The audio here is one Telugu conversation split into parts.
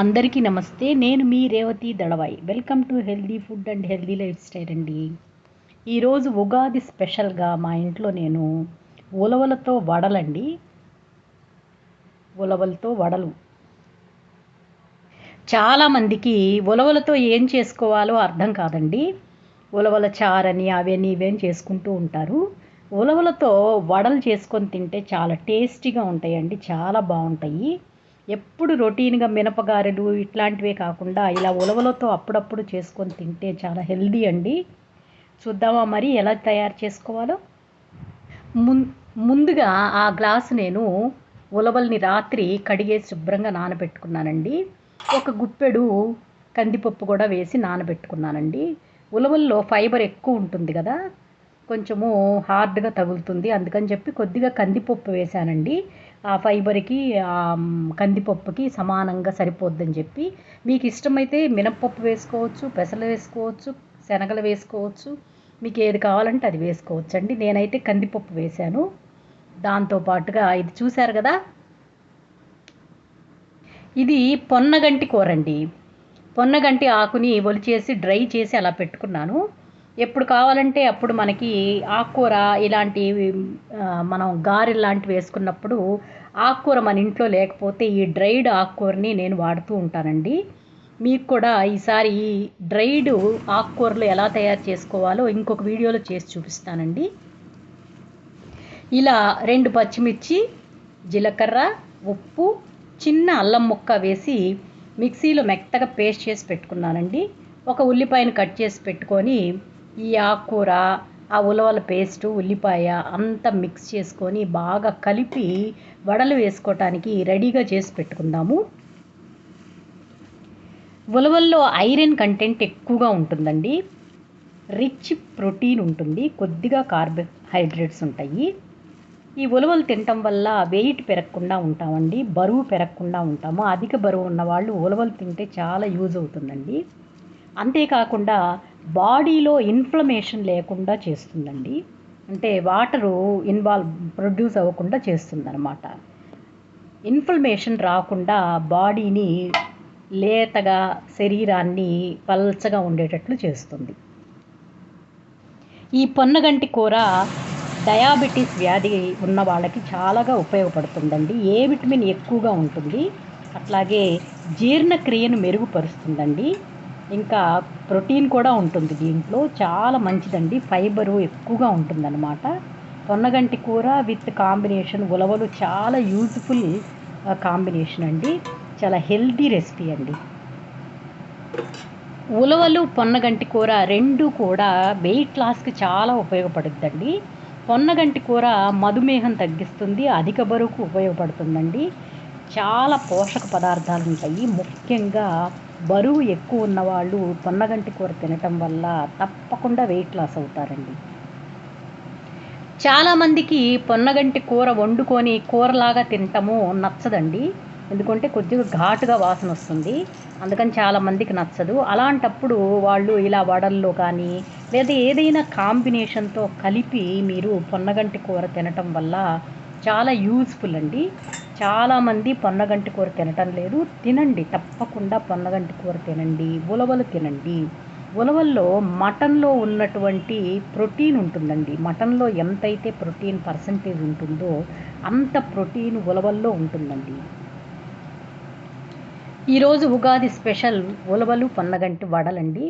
అందరికీ నమస్తే. నేను మీ Revathi Dalavayi. Welcome to healthy food and healthy lifestyle అండి ఈరోజు ఉగాది స్పెషల్గా మా ఇంట్లో నేను ఉలవలతో వడలండి. ఉలవలతో వడలు. చాలామందికి ఉలవలతో ఏం చేసుకోవాలో అర్థం కాదండి. ఉలవల చారని అవని ఇవేం చేసుకుంటూ ఉంటారు. ఉలవలతో వడలు చేసుకొని తింటే చాలా టేస్టీగా ఉంటాయండి. చాలా బాగుంటాయి. ఎప్పుడు రొటీన్గా మినపగారెలు ఇట్లాంటివే కాకుండా ఇలా ఉలవలతో అప్పుడప్పుడు చేసుకొని తింటే చాలా హెల్దీ అండి. చూద్దామా మరి ఎలా తయారు చేసుకోవాలో? ముం ముందుగా ఆ గ్లాస్ నేను ఉలవల్ని రాత్రి కడిగేసి శుభ్రంగా నానబెట్టుకున్నానండి. ఒక గుప్పెడు కందిపప్పు కూడా వేసి నానబెట్టుకున్నానండి. ఉలవల్లో ఫైబర్ ఎక్కువ ఉంటుంది కదా కొంచెము హార్డ్గా తగులుతుంది. అందుకని చెప్పి కొద్దిగా కందిపప్పు వేశానండి. ఆ ఫైబర్కి ఆ కందిపప్పుకి సమానంగా సరిపోద్దని చెప్పి. మీకు ఇష్టమైతే మినప్పప్పు వేసుకోవచ్చు పెసలు వేసుకోవచ్చు శనగలు వేసుకోవచ్చు. మీకు ఏది కావాలంటే అది వేసుకోవచ్చు అండి నేనైతే కందిపప్పు వేశాను. దాంతోపాటుగా ఇది చూశారు కదా? ఇది పొన్నగంటి కూర అండి పొన్నగంటి ఆకుని ఒలిచేసి డ్రై చేసి అలా పెట్టుకున్నాను. ఎప్పుడు కావాలంటే అప్పుడు మనకి ఆకుకూర ఇలాంటి మనం గారెలు లాంటివి వేసుకున్నప్పుడు ఆకుకూర మన ఇంట్లో లేకపోతే ఈ డ్రైడ్ ఆకుకూరని నేను వాడుతూ ఉంటానండి. మీకు కూడా ఈసారి ఈ డ్రైడ్ ఆకుకూరలు ఎలా తయారు చేసుకోవాలో ఇంకొక వీడియోలో చేసి చూపిస్తానండి. ఇలా రెండు పచ్చిమిర్చి జీలకర్ర ఉప్పు చిన్న అల్లం ముక్క వేసి మిక్సీలో మెత్తగా పేస్ట్ చేసి పెట్టుకున్నానండి. ఒక ఉల్లిపాయను కట్ చేసి పెట్టుకొని ఈ ఆకుకూర ఆ ఉలవల పేస్టు ఉల్లిపాయ అంతా మిక్స్ చేసుకొని బాగా కలిపి వడలు వేసుకోవటానికి రెడీగా చేసి పెట్టుకుందాము. ఉలవల్లో ఐరన్ కంటెంట్ ఎక్కువగా ఉంటుందండి. రిచ్ ప్రోటీన్ ఉంటుంది. కొద్దిగా కార్బోహైడ్రేట్స్ ఉంటాయి. ఈ ఉలవలు తినటం వల్ల వెయిట్ పెరగకుండా ఉంటామండి. బరువు పెరగకుండా ఉంటాము. అధిక బరువు ఉన్న వాళ్ళు ఉలవలు తింటే చాలా యూజ్ అవుతుందండి. అంతేకాకుండా బాడీలో ఇన్ఫ్లమేషన్ లేకుండా చేస్తుందండి. అంటే వాటరు ఇన్వాల్వ్ ప్రొడ్యూస్ అవ్వకుండా చేస్తుందన్నమాట. ఇన్ఫ్లమేషన్ రాకుండా బాడీని లేతగా శరీరాన్ని పల్చగా ఉండేటట్లు చేస్తుంది. ఈ పొన్నగంటి కూర డయాబెటీస్ వ్యాధి ఉన్న వాళ్ళకి చాలాగా ఉపయోగపడుతుందండి. ఏ విటమిన్ ఎక్కువగా ఉంటుంది అట్లాగే జీర్ణక్రియను మెరుగుపరుస్తుందండి. ఇంకా ప్రోటీన్ కూడా ఉంటుంది దీంట్లో. చాలా మంచిదండి. ఫైబరు ఎక్కువగా ఉంటుందన్నమాట. పొన్నగంటి కూర విత్ కాంబినేషన్ ఉలవలు చాలా యూజ్ఫుల్ కాంబినేషన్ అండి. చాలా హెల్దీ రెసిపీ అండి. ఉలవలు పొన్నగంటి కూర రెండు కూడా వెయిట్ లాస్కి చాలా ఉపయోగపడుద్దండి. పొన్నగంటి కూర మధుమేహం తగ్గిస్తుంది అధిక బరువుకు ఉపయోగపడుతుందండి. చాలా పోషక పదార్థాలు ఉంటాయి. ముఖ్యంగా బరువు ఎక్కువ ఉన్నవాళ్ళు పొన్నగంటి కూర తినటం వల్ల తప్పకుండా వెయిట్ లాస్ అవుతారండి. చాలామందికి పొన్నగంటి కూర వండుకొని కూరలాగా తినటము నచ్చదండి. ఎందుకంటే కొద్దిగా ఘాటుగా వాసన వస్తుంది. అందుకని చాలామందికి నచ్చదు. అలాంటప్పుడు వాళ్ళు ఇలా వడల్లో కానీ లేదా ఏదైనా కాంబినేషన్తో కలిపి మీరు పొన్నగంటి కూర తినటం వల్ల చాలా యూజ్ఫుల్ అండి. చాలామంది పొన్నగంటి కూర తినటం లేదు. తినండి తప్పకుండా పొన్నగంటి కూర తినండి. ఉలవలు తినండి. ఉలవల్లో మటన్లో ఉన్నటువంటి ప్రోటీన్ ఉంటుందండి. మటన్లో ఎంతైతే ప్రోటీన్ పర్సంటేజ్ ఉంటుందో అంత ప్రోటీన్ ఉలవల్లో ఉంటుందండి. ఈరోజు ఉగాది స్పెషల్ ఉలవలు పొన్నగంటి వడలండి.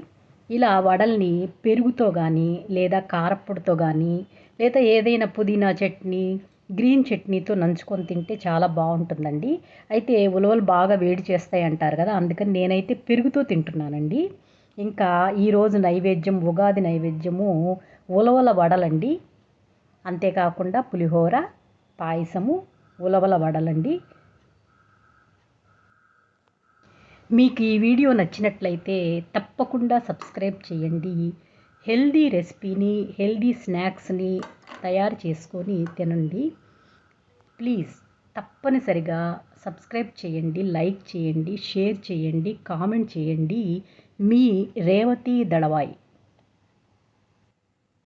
ఇలా వడల్ని పెరుగుతో కానీ లేదా కారప్పొడితో కానీ లేదా ఏదైనా పుదీనా చట్నీ గ్రీన్ చట్నీతో నంచుకొని తింటే చాలా బాగుంటుందండి. అయితే ఉలవలు బాగా వేడి చేస్తాయి అంటారు కదా అందుకని నేనైతే పెరుగుతో తింటున్నానండి. ఇంకా ఈరోజు నైవేద్యం ఉగాది నైవేద్యము ఉలవల వడలండి. అంతేకాకుండా పులిహోర పాయసము ఉలవల వడలండి. మీకు ఈ వీడియో నచ్చినట్లయితే తప్పకుండా సబ్స్క్రైబ్ చేయండి. హెల్దీ రెసిపీని హెల్దీ స్నాక్స్ని తయారు చేసుకొని తినండి. ప్లీజ్ తప్పనిసరిగా సబ్స్క్రైబ్ చేయండి లైక్ చేయండి షేర్ చేయండి కామెంట్ చేయండి. మీ రేవతి దళవాయి.